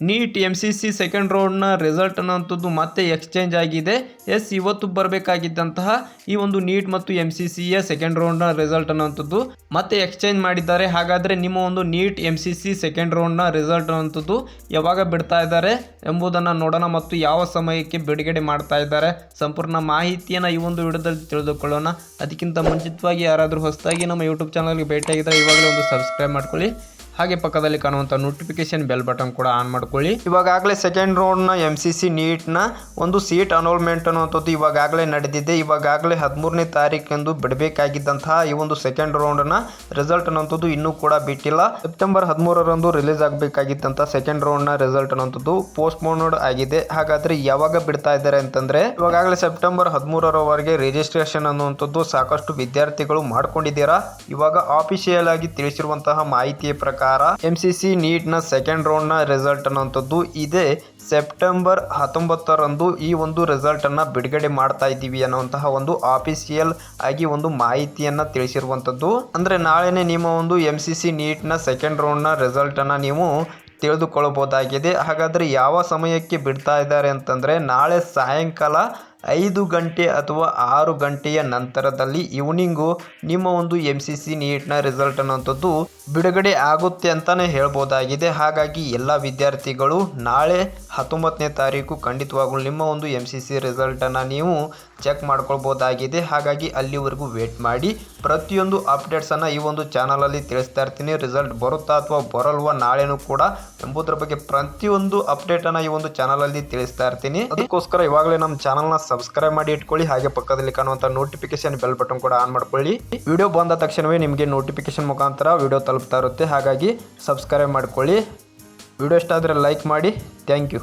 NEET M C C second ರೌಂಡ್ನ result ಅನ್ನೋಂಥದ್ದು ಮತ್ತೆ exchange ಆಗಿದೆ. ಎಸ್ ಇವತ್ತು ಬರಬೇಕಾಗಿದ್ದಂತಹ ಈ ಒಂದು ನೀಟ್ ಮತ್ತು ಎಂ ಸಿ ಸಿಯ ಸೆಕೆಂಡ್ ರೌಂಡ್ನ ರಿಸಲ್ಟ್ ಅನ್ನೋಂಥದ್ದು ಮತ್ತೆ ಎಕ್ಸ್ಚೇಂಜ್ ಮಾಡಿದ್ದಾರೆ. ಹಾಗಾದರೆ ನಿಮ್ಮ ಒಂದು NEET M C C second ರೌಂಡ್ನ result ಅನ್ನೋಂಥದ್ದು ಯಾವಾಗ ಬಿಡ್ತಾ ಇದ್ದಾರೆ ಎಂಬುದನ್ನು ನೋಡೋಣ ಮತ್ತು ಯಾವ ಸಮಯಕ್ಕೆ ಬಿಡುಗಡೆ ಮಾಡ್ತಾ ಇದ್ದಾರೆ. ಸಂಪೂರ್ಣ ಮಾಹಿತಿಯನ್ನು ಈ ಒಂದು ವಿಡಿಯೋದಲ್ಲಿ ತಿಳಿದುಕೊಳ್ಳೋಣ. ಅದಕ್ಕಿಂತ ಮುಂಚಿತವಾಗಿ ಯಾರಾದರೂ ಹೊಸದಾಗಿ ನಮ್ಮ ಯೂಟ್ಯೂಬ್ ಚಾನಲ್ಗೆ ಭೇಟಿಯಾಗಿದ್ದರೆ ಇವಾಗಲೇ ಒಂದು ಸಬ್ಸ್ಕ್ರೈಬ್ ಮಾಡ್ಕೊಳ್ಳಿ. ಹಾಗೆ ಪಕ್ಕದಲ್ಲಿ ಕಾಣುವಂಥ ನೋಟಿಫಿಕೇಶನ್ ಬೆಲ್ ಬಟನ್ ಕೂಡ ಆನ್ ಮಾಡ್ಕೊಳ್ಳಿ. ಇವಾಗಲೇ ಸೆಕೆಂಡ್ ರೌಂಡ್ನ ಎಂ ಸಿ ಸಿ ನೀಟ್ನ ಒಂದು ಸೀಟ್ ಅನೌಲ್ಮೆಂಟ್ ಅನ್ನುವಂಥದ್ದು ಇವಾಗಲೇ ನಡೆದಿದೆ. ಇವಾಗಲೇ ಹದಿಮೂರನೇ ತಾರೀಕೆಂದು ಬಿಡಬೇಕಾಗಿದ್ದಂತಹ ಈ ಒಂದು ಸೆಕೆಂಡ್ ರೌಂಡ್ನ ರಿಸಲ್ಟ್ ಅನ್ನುವಂಥದ್ದು ಇನ್ನೂ ಕೂಡ ಬಿಟ್ಟಿಲ್ಲ. ಸೆಪ್ಟೆಂಬರ್ ಹದಿಮೂರರಂದು ರಿಲೀಸ್ ಆಗಬೇಕಾಗಿದ್ದಂಥ ಸೆಕೆಂಡ್ ರೌಂಡ್ನ ರಿಸಲ್ಟ್ ಅನ್ನುವಂಥದ್ದು ಪೋಸ್ಟ್ಪೋನ್ಡ್ ಆಗಿದೆ. ಹಾಗಾದ್ರೆ ಯಾವಾಗ ಬಿಡ್ತಾ ಇದ್ದಾರೆ ಅಂತಂದ್ರೆ ಇವಾಗಲೇ ಸೆಪ್ಟೆಂಬರ್ ಹದಿಮೂರರವರೆಗೆ ರಿಜಿಸ್ಟ್ರೇಷನ್ ಅನ್ನುವಂಥದ್ದು ಸಾಕಷ್ಟು ವಿದ್ಯಾರ್ಥಿಗಳು ಮಾಡ್ಕೊಂಡಿದ್ದೀರಾ? ಇವಾಗ ಆಫಿಷಿಯಲ್ ಆಗಿ ತಿಳಿಸಿರುವಂತಹ ಮಾಹಿತಿಯ ಪ್ರಕಾರ ಎಂ ಸಿ ಸಿ ನೀಟ್ನ ಸೆಕೆಂಡ್ ರೌಂಡ್ನ ರಿಸಲ್ಟ್ ಅನ್ನುವಂಥದ್ದು ಇದೆ ಸೆಪ್ಟೆಂಬರ್ ಹತ್ತೊಂಬತ್ತರಂದು ಈ ಒಂದು ರಿಸಲ್ಟ್ ಅನ್ನ ಬಿಡುಗಡೆ ಮಾಡ್ತಾ ಇದ್ದೀವಿ ಅನ್ನುವಂತಹ ಒಂದು ಆಫೀಸಿಯಲ್ ಆಗಿ ಒಂದು ಮಾಹಿತಿಯನ್ನು ತಿಳಿಸಿರುವಂಥದ್ದು. ಅಂದ್ರೆ ನಾಳೆನೆ ನಿಮ್ಮ ಒಂದು ಎಂ ಸಿ ಸಿ ನೀಟ್ನ ಸೆಕೆಂಡ್ ರೌಂಡ್ನ ರಿಸಲ್ಟ್ ಅನ್ನ ನೀವು ತಿಳಿದುಕೊಳ್ಳಬಹುದಾಗಿದೆ. ಹಾಗಾದರೆ ಯಾವ ಸಮಯಕ್ಕೆ ಬಿಡ್ತಾ ಇದ್ದಾರೆ ಅಂತಂದರೆ ನಾಳೆ ಸಾಯಂಕಾಲ ಐದು ಗಂಟೆ ಅಥವಾ ಆರು ಗಂಟೆಯ ನಂತರದಲ್ಲಿ ಈವ್ನಿಂಗು ನಿಮ್ಮ ಒಂದು ಎಂ ಸಿ ಸಿ ನೀಟ್ನ ರಿಸಲ್ಟ್ ಅನ್ನೋಂಥದ್ದು ಬಿಡುಗಡೆ ಆಗುತ್ತೆ ಅಂತಲೇ ಹೇಳ್ಬೋದಾಗಿದೆ. ಹಾಗಾಗಿ ಎಲ್ಲ ವಿದ್ಯಾರ್ಥಿಗಳು ನಾಳೆ ಹತ್ತೊಂಬತ್ತನೇ ತಾರೀಕು ಖಂಡಿತವಾಗ್ಲೂ ನಿಮ್ಮ ಒಂದು ಎಂ ಸಿ ಸಿ ರಿಸಲ್ಟನ್ನು ನೀವು ಚೆಕ್ ಮಾಡ್ಕೊಳ್ಬೋದಾಗಿದೆ. ಹಾಗಾಗಿ ಅಲ್ಲಿವರೆಗೂ ವೇಟ್ ಮಾಡಿ. ಪ್ರತಿಯೊಂದು ಅಪ್ಡೇಟ್ಸನ್ನು ಈ ಒಂದು ಚಾನಲಲ್ಲಿ ತಿಳಿಸ್ತಾ ಇರ್ತೀನಿ. ರಿಸಲ್ಟ್ ಬರುತ್ತಾ ಅಥವಾ ಬರಲ್ವಾ ನಾಳೆನೂ ಕೂಡ ಎಂಬುದರ ಬಗ್ಗೆ ಪ್ರತಿಯೊಂದು ಅಪ್ಡೇಟನ್ನು ಈ ಒಂದು ಚಾನಲಲ್ಲಿ ತಿಳಿಸ್ತಾ ಇರ್ತೀನಿ. ಅದಕ್ಕೋಸ್ಕರ ಇವಾಗಲೇ ನಮ್ಮ ಚಾನಲ್ನ ಸಬ್ಸ್ಕ್ರೈಬ್ ಮಾಡಿ ಇಟ್ಕೊಳ್ಳಿ. ಹಾಗೆ ಪಕ್ಕದಲ್ಲಿ ಕಾಣುವಂಥ ನೋಟಿಫಿಕೇಶನ್ ಬೆಲ್ ಬಟನ್ ಕೂಡ ಆನ್ ಮಾಡ್ಕೊಳ್ಳಿ. ವಿಡಿಯೋ ಬಂದ ತಕ್ಷಣವೇ ನಿಮಗೆ ನೋಟಿಫಿಕೇಶನ್ ಮುಖಾಂತರ ವಿಡಿಯೋ ತಲುಪ್ತಾ ಇರುತ್ತೆ. ಹಾಗಾಗಿ ಸಬ್ಸ್ಕ್ರೈಬ್ ಮಾಡ್ಕೊಳ್ಳಿ. ವಿಡಿಯೋ ಇಷ್ಟ ಆದರೆ ಲೈಕ್ ಮಾಡಿ. Thank you